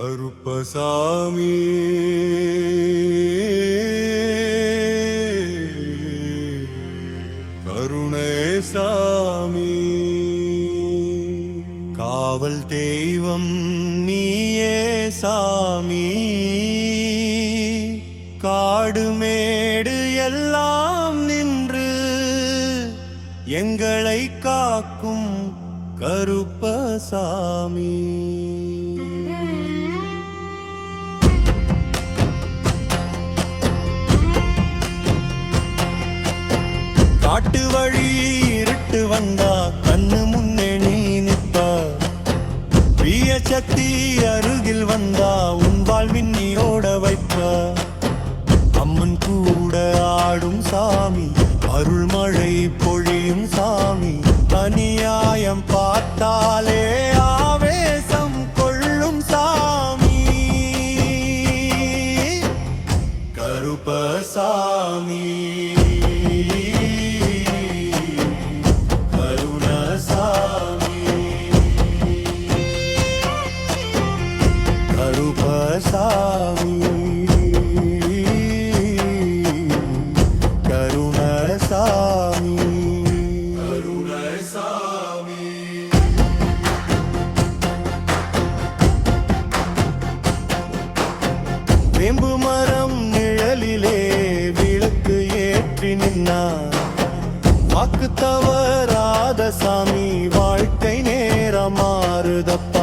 கருப்பசாமி. கருணேசாமி. காவல் தெய்வம் நீயே சாமி. காடு மேடு எல்லாம் நின்று எங்களை காக்கும் கருப்பசாமி. காட்டு வழி இருட்டு வந்தா கண்ணு முன்னே நீ நிற்பா. பிரிய சக்தி அருகில் வந்தா உன் வாழ்வின் நீயோட வைப்பா. அம்மன் கூட ஆடும் சாமி அருள்மழை பொழியும் சாமி. அநியாயம் பார்த்தாலே வேம்பு மரம் நிழலிலே விளக்கு ஏற்றி நின்னா வாக்கு தவறாத சாமி வாழ்க்கை நேரம் மாறுதப்ப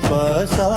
उपासा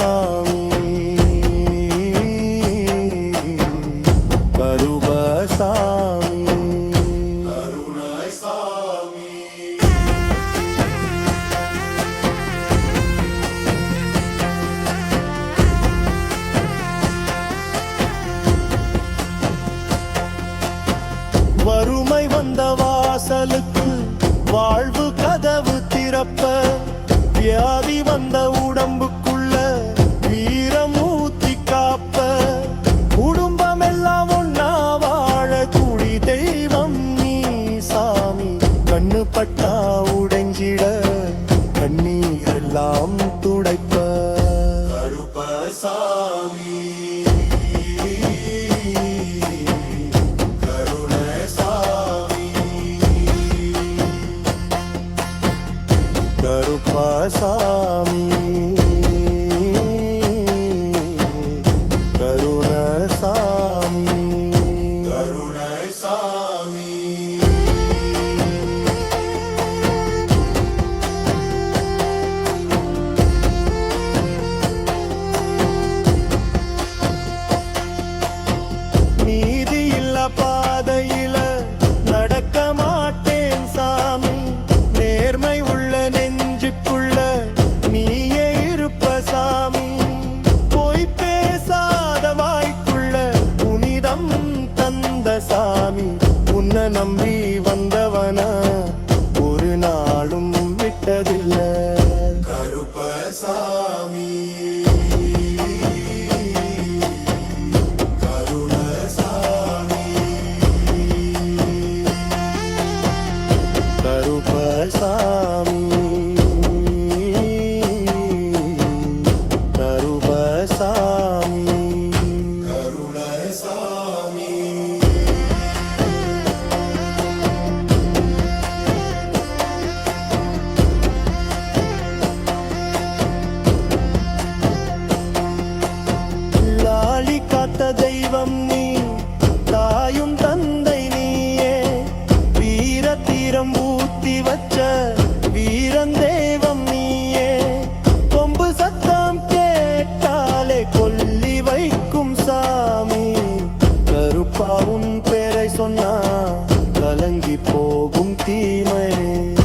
में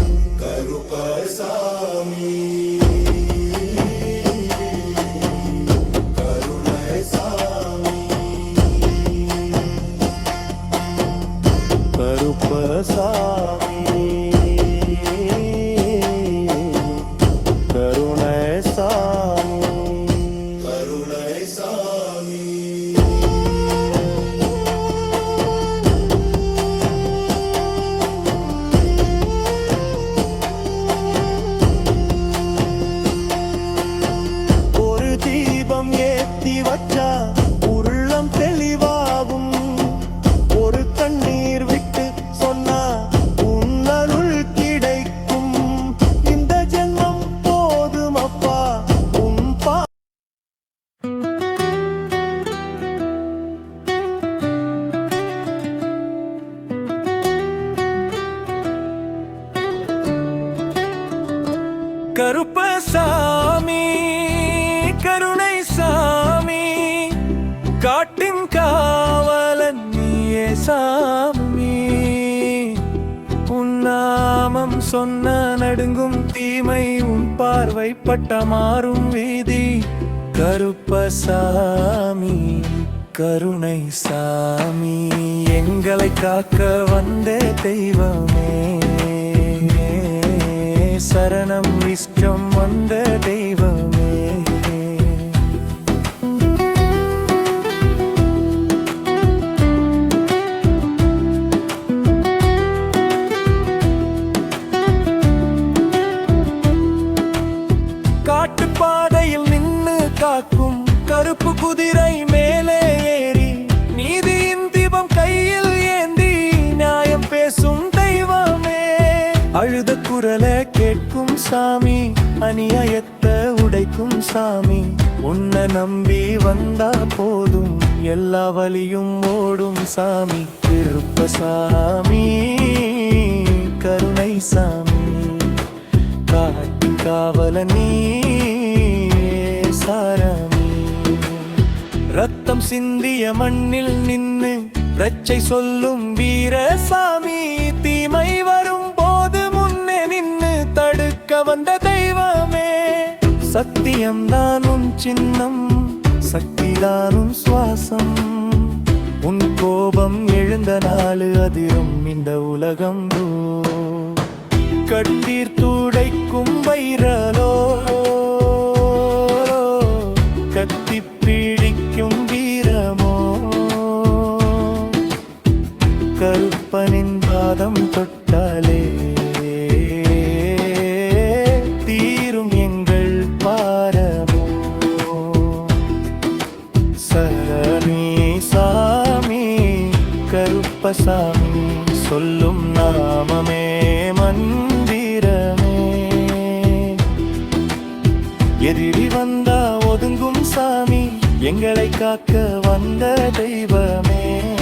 करूं पैसा சொன்ன நடுங்கும் தீமை உன் பார்வைப்பட்ட மாறும் வீதி. கருப்பசாமி கருணை சாமி எங்களை காக்க வந்த தெய்வமே. சரணம் இஷ்டம் வந்த தெய்வம். கருப்பு குதிரை மேலே ஏறி நீதியின் தீபம் கையில் ஏந்தி நியாயம் பேசும் தெய்வமே. அழுத குரலை கேட்கும் சாமி அநியாயத்தை உடைக்கும் சாமி. உன்னை நம்பி வந்தா போதும் எல்லா வழியும் ஓடும் சாமி. திருப்ப சாமி கருணை சாமி. காட்டி காவல நீ சார ரத்தம் சிந்திய மண்ணில் நின்று பிரச்சை சொல்லும் வீரசாமி. தீமை வரும் போது முன்னே நின்று தடுக்க வந்த தெய்வமே. சத்தியம் உன் சின்னம் சக்திதான் உன் சுவாசம். உன் கோபம் எழுந்த நாளு அதிரும் இந்த உலகம் கட்டீர் கண்ணீர் துடைக்கும் வைரலோ சாமி சொல்லும் நாமமே மந்திரமே. எதிரி வந்தா ஒதுங்கும் சாமி எங்களை காக்க வந்த தெய்வமே.